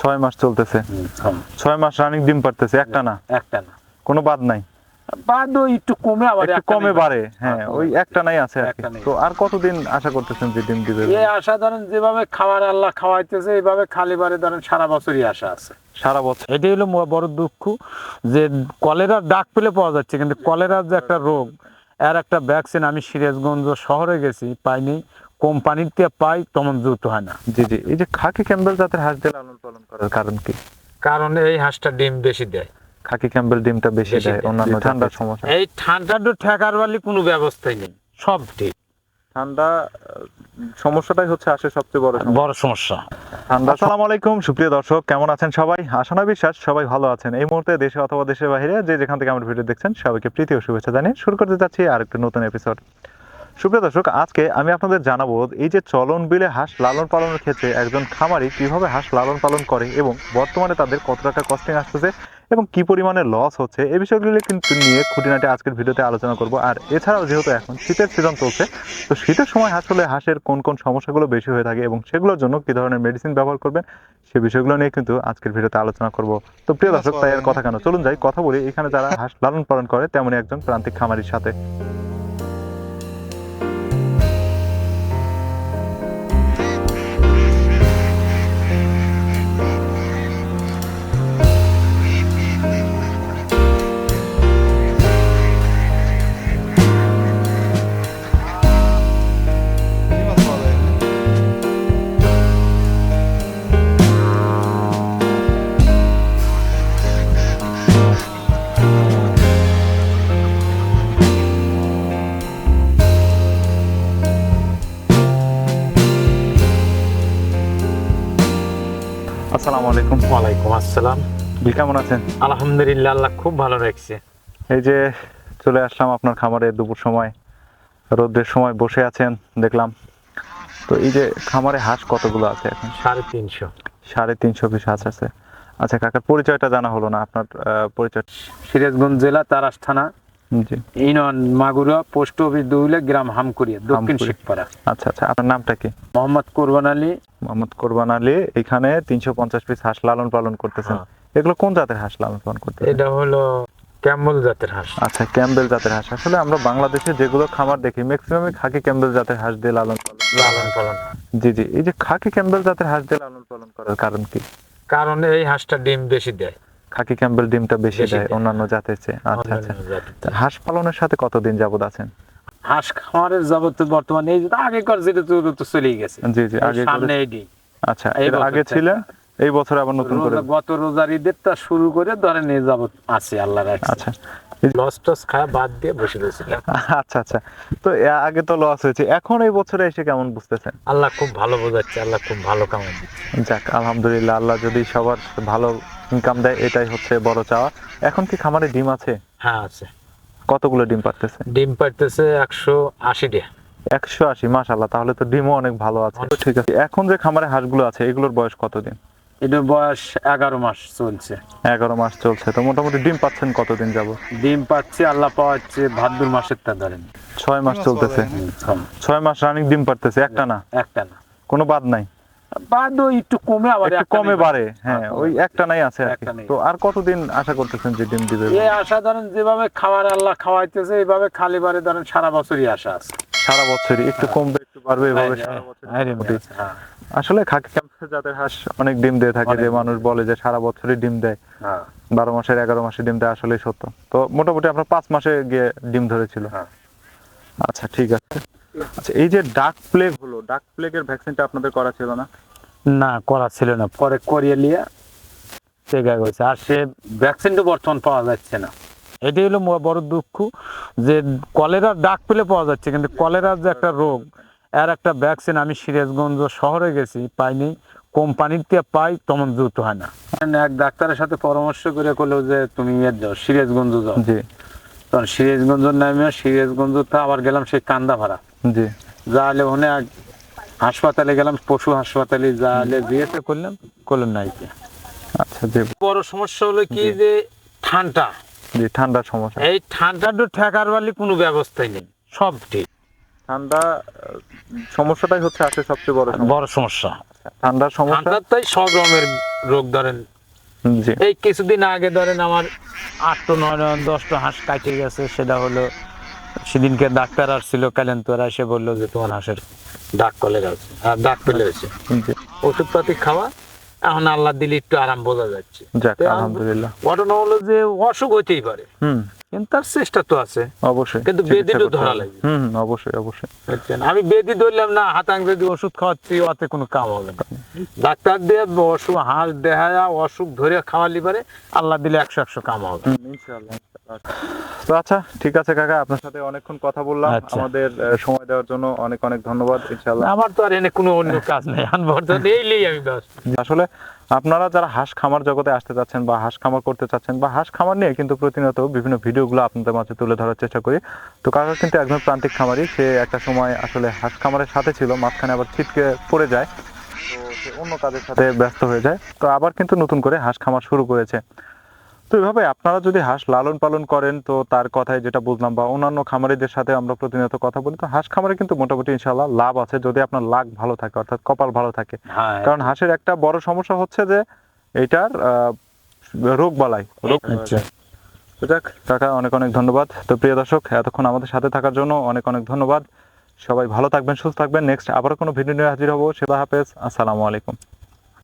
ছয় মাস চলতেছে। ছয় মাস রানিং ডিম পারতেছে একটা না একটা না কোনো বাদ নাই। বাদ ওই একটু কমে আবার একটু কমে বাড়ে হ্যাঁ ওই একটা নাই আছে। তো আর কতদিন আশা করতেছেন যে ডিম দিবে? এই আশা ধরেন যেভাবে খাবার আল্লাহ খাওয়াইতেছে এইভাবে খালি বারে ধরেন সারা বছরই আশা আছে। সারা বছর। এটাই হলো বড় দুঃখ যে কলেরার ডাক পেলে পাওয়া যাচ্ছে কিন্তু কলেরার যে একটা রোগ এর একটা ভ্যাকসিন আমি সিরাজগঞ্জ শহরে গেছি পাইনি। কোম্পানিতে পাই তেমন দ্রুত হয় না। জি জি। এই যে খাকি ক্যাম্বেল জাতের হাঁস দিয়ে লালন পালন করার কারণ কি? কারণ এই হাঁসটা ডিম বেশি দেয়। খাকি ক্যাম্বেল ডিমটা বেশি দেয়। অন্যান্য ঠান্ডার ঠান্ডা। সমস্যা। এই ঠান্ডাটা ঠেকার বালি কোনো ব্যবস্থাই নেই সব ঠিক ঠান্ডা সমস্যাটাই হচ্ছে হাঁসের সবচেয়ে বড় সমস্যা। বড় সমস্যা। ঠান্ডা আসসালামু আলাইকুম সুপ্রিয় দর্শক কেমন আছেন সবাই? আশানা বিশ্বাস সবাই ভালো আছেন। এই মুহূর্তে দেশে অথবা দেশের বাইরে যে যেখান থেকে আমার ভিডিও দেখছেন সবাইকে প্রীতি ও শুভেচ্ছা জানিয়ে শুরু করতে যাচ্ছি আর একটা নতুন এপিসোড সুপ্রিয় দর্শক, আজকে আমি আপনাদের জানাব এই যে চলন বিলে হাঁস লালন পালনের ক্ষেত্রে একজন খামারি কীভাবে হাঁস লালন পালন করে এবং বর্তমানে তাদের কত টাকা কস্টিং আসতেছে এবং কি পরিমাণে লস হচ্ছে এই বিষয়গুলি কিন্তু নিয়ে খুঁটিনাটি আজকের ভিডিওতে আলোচনা করব। আর এছাড়াও যেহেতু এখন শীতের সিজন চলছে, তো শীতের সময় হাঁস আসলে হাঁসের কোন কোন সমস্যাগুলো বেশি হয়ে থাকে এবং সেগুলোর জন্য কি ধরনের মেডিসিন ব্যবহার করবেন, সে বিষয়গুলো নিয়ে কিন্তু আজকের ভিডিওতে আলোচনা করব। তো প্রিয় দর্শক, তাই আর কথা কেন? চলুন যাই, কথা বলি। এখানে যারা হাঁস লালন পালন করে, তেমনই একজন প্রান্তিক খামারির সাথে। আসসালাম। জি কেমন আছেন? আলহামদুলিল্লাহ আল্লাহ খুব ভালো রাখছে। এই যে চলে আসলাম আপনার খামারে দুপুর সময় রোদ্রের সময় বসে আছেন দেখলাম। তো এই যে খামারে হাঁস কতগুলো আছে এখন? সাড়ে তিনশো। সাড়ে তিনশো পিস হাঁস আছে। আচ্ছা কাকার পরিচয়টা জানা হলো না আপনার আহ, পরিচয়। সিরাজগঞ্জ জেলা তারাস থানা। জি। ইউনিয়ন মাগুরা পোস্ট অফিস দৌলে গ্রাম হামকুড়িয়া দক্ষিণ। শিখপাড়া। আচ্ছা আচ্ছা আপনার নামটা কি? মোহাম্মদ কোরবান আলী। মোহাম্মদ কোরবান আলী এখানে তিনশো পঞ্চাশ পিস হাঁস লালন পালন করতেছেন। হ্যাঁ। এগুলো কোন জাতের হাঁস লালন পালন করতেছেন? এটা হলো ক্যাম্বল জাতের হাঁস। আচ্ছা ক্যাম্বেল জাতের হাঁস। আসলে আমরা বাংলাদেশে যেগুলো খামার দেখি ম্যাক্সিমামই খাকি ক্যাম্বেল জাতের হাঁস দিয়ে লালন পালন লালন পালন। জি জি এই যে খাকি ক্যাম্বেল জাতের হাঁস দিয়ে লালন পালন করার কারণ কি? কারণ এই হাঁসটা ডিম বেশি দেয়। খাকি ক্যাম্বেল ডিমটা বেশি দেয়। অন্যান্য জাতের চেয়ে। আচ্ছা আচ্ছা। হাঁস পালনের সাথে কতদিন যাবত আছেন? হাঁস খামারের যাবত বর্তমানে এই আগেকার যেটা তো চলেই গেছে। জি জি আগে সামনে এডি আচ্ছা এর আগে। ছিলেন এই বছর আবার নতুন করে গত রোজার ঈদের তা শুরু করে ধরেন এই যাবত আছে আল্লাহ রাখছে আচ্ছা। লস টস খায় বাদ দিয়ে বসে রয়েছিলাম আচ্ছা আচ্ছা। তো আগে তো লস হয়েছে এখন এই বছরে এসে কেমন বুঝতেছেন? আল্লাহ খুব ভালো বোঝাচ্ছে আল্লাহ খুব ভালো কামাই দিচ্ছে। যাক আলহামদুলিল্লাহ আল্লাহ যদি সবার ভালো ইনকাম দেয় এটাই হচ্ছে বড় চাওয়া। এখন কি খামারে ডিম আছে? হ্যাঁ আছে। কতগুলো ডিম পারতেছে? ডিম পারতেছে একশো আশি ডে একশো আশি মাসাল্লাহ তাহলে তো ডিমও অনেক ভালো আছে। ঠিক আছে এখন যে খামারে হাঁসগুলো আছে এগুলোর বয়স কতদিন এটার বয়স এগারো মাস চলছে। এগারো মাস চলছে তো মোটামুটি ডিম পাচ্ছেন কতদিন যাব? ডিম পাচ্ছে আল্লাহ পাওয়াচ্ছে ভাদ্র মাসের তা ধরেন। ছয় মাস চলতেছে। ছয় মাস রানিং ডিম পারতেছে একটা না? একটা না। কোনো বাদ নাই? বাদ একটু কমে আবার একটু কমে। বাড়ে হ্যাঁ হ্যাঁ, ওই একটা নাই আছে আর। তো আর কতদিন আশা করতেছেন যে ডিম দিবে? এই আশা ধরেন যেভাবে খাবার আল্লাহ খাওয়াইতেছে এইভাবে খালি বারে ধরেন সারা বছরই আশা আছে। সারা বছরই একটু কমবে একটু বাড়বে এভাবে হ্যাঁ, সারা বছর হ্যাঁ। হ্যাঁ, আসলে খাকি ক্যাম্পাসে যাদের হাঁস অনেক ডিম দিয়ে থাকে যে মানুষ বলে যে সারা বছরই ডিম দেয় হ্যাঁ, বারো মাসের এগারো মাসে ডিম দেয় আসলে সত্য। তো মোটামুটি আপনার পাঁচ মাসে গিয়ে ডিম ধরেছিল। হ্যাঁ। আচ্ছা ঠিক আছে। আচ্ছা এই যে ডাক প্লেগ হলো ডাক প্লেগের ভ্যাকসিনটা আপনাদের করা ছিল না? না করা ছিল না। পরে করিয়ে নিয়ে টেকা গেছে। আর সে ভ্যাকসিনটা বর্তমান পাওয়া যাচ্ছে না। এটাই হলো বড় দুঃখ যে কলেরার ডাক পেলে পাওয়া যাচ্ছে কিন্তু কলেরার যে একটা রোগ এর একটা ভ্যাকসিন আমি সিরাজগঞ্জ শহরে গেছি পাইনি। কোম্পানিতে পাই তেমন দ্রুত হয় না। এক ডাক্তারের সাথে পরামর্শ করে করল যে তুমি ইয়ে যাও সিরাজগঞ্জ যাও। জি। তখন সিরাজগঞ্জ নামে সিরাজগঞ্জ তো আবার গেলাম সেই কান্দা ভাড়া জি। যাহলে ওখানে এক হাসপাতালে গেলাম পশু হাসপাতালে যাহলে জিজ্ঞাসা করলাম করলাম নাই আচ্ছা জি। বড় সমস্যা হলো কি যে ঠান্ডা। জি ঠান্ডার সমস্যা। এই ঠান্ডাটা ঠেকার বালি কোনো ব্যবস্থাই নেই সব ঠিক। ঠান্ডা সমস্যাটাই হচ্ছে আসলে সবচেয়ে বড় বড় সমস্যা। ঠান্ডার সমস্যা ঠান্ডার তাই সব রকমের রোগ ধরেন। জি। এই কিছুদিন আগে ধরেন আমার আটটা নয় দশটা হাঁস কাটে গেছে সেটা হলো সেদিনকে ডাক্তার আসছিল কালেন্তর এসে বলল যে তোমার হাঁসের ডাক কলে গেছে আর ডাক পেলে ওষুধপাতি খাওয়া এখন আল্লাহ দিলে একটু আরাম বোঝা যাচ্ছে। আলহামদুলিল্লাহ ঘটনা হলো যে অসুখ হইতেই পারে। হুম। কিন্তু তার চেষ্টা তো আছে। অবশ্যই। কিন্তু বেদিটা ধরা। লাগবে। হুম অবশ্যই অবশ্যই। আমি বেদি ধরলাম না হাতাং যদি ওষুধ খাওয়াচ্ছি ওতে কোনো কাম হবে না। ডাক্তার দিয়ে অসুখ হাঁস দেখা অসুখ ধরে খাওয়ালি পারে আল্লাহ দিলে একশো একশো কাম হবে। ইনশাআল্লাহ। তো আচ্ছা ঠিক আছে কাকা আপনার সাথে অনেকক্ষণ কথা বললাম। আচ্ছা। আমাদের সময় দেওয়ার জন্য অনেক অনেক ধন্যবাদ ইনশাআল্লাহ। আমার তো আর এনে কোনো অন্য কাজ নেই এখন বর্তমানে এই আমি আসলে আপনারা যারা হাঁস খামার জগতে আসতে চাচ্ছেন বা হাঁস খামার করতে চাচ্ছেন বা হাঁস খামার নিয়ে কিন্তু প্রতিনিয়ত বিভিন্ন ভিডিওগুলো আপনাদের মাঝে তুলে ধরার চেষ্টা করি। তো কাকা কিন্তু একজন প্রান্তিক খামারি সে একটা সময় আসলে হাঁস খামারের সাথে ছিল মাঝখানে আবার ছিটকে পড়ে যায় তো সে অন্য কাজের সাথে ব্যস্ত হয়ে যায়। তো আবার কিন্তু নতুন করে হাঁস খামার শুরু করেছে। তো এভাবে আপনারা যদি হাঁস লালন পালন করেন তো তার কথায় যেটা বুঝলাম বা অন্যান্য খামারিদের সাথে আমরা প্রতিনিয়ত কথা বলি তো হাঁস খামারে কিন্তু মোটামুটি ইনশাল্লাহ লাভ আছে যদি আপনার লাগ ভালো থাকে অর্থাৎ কপাল ভালো থাকে। হ্যাঁ। কারণ হাঁসের একটা বড় সমস্যা হচ্ছে যে এটার রোগ বালাই। রোগ আচ্ছা। যাক কাকা অনেক অনেক ধন্যবাদ। তো প্রিয় দর্শক এতক্ষণ আমাদের সাথে থাকার জন্য অনেক অনেক ধন্যবাদ। সবাই ভালো থাকবেন সুস্থ থাকবেন। নেক্সট আবার কোনো ভিডিও নিয়ে হাজির হব। সেবা হাফেজ। আসসালামু আলাইকুম।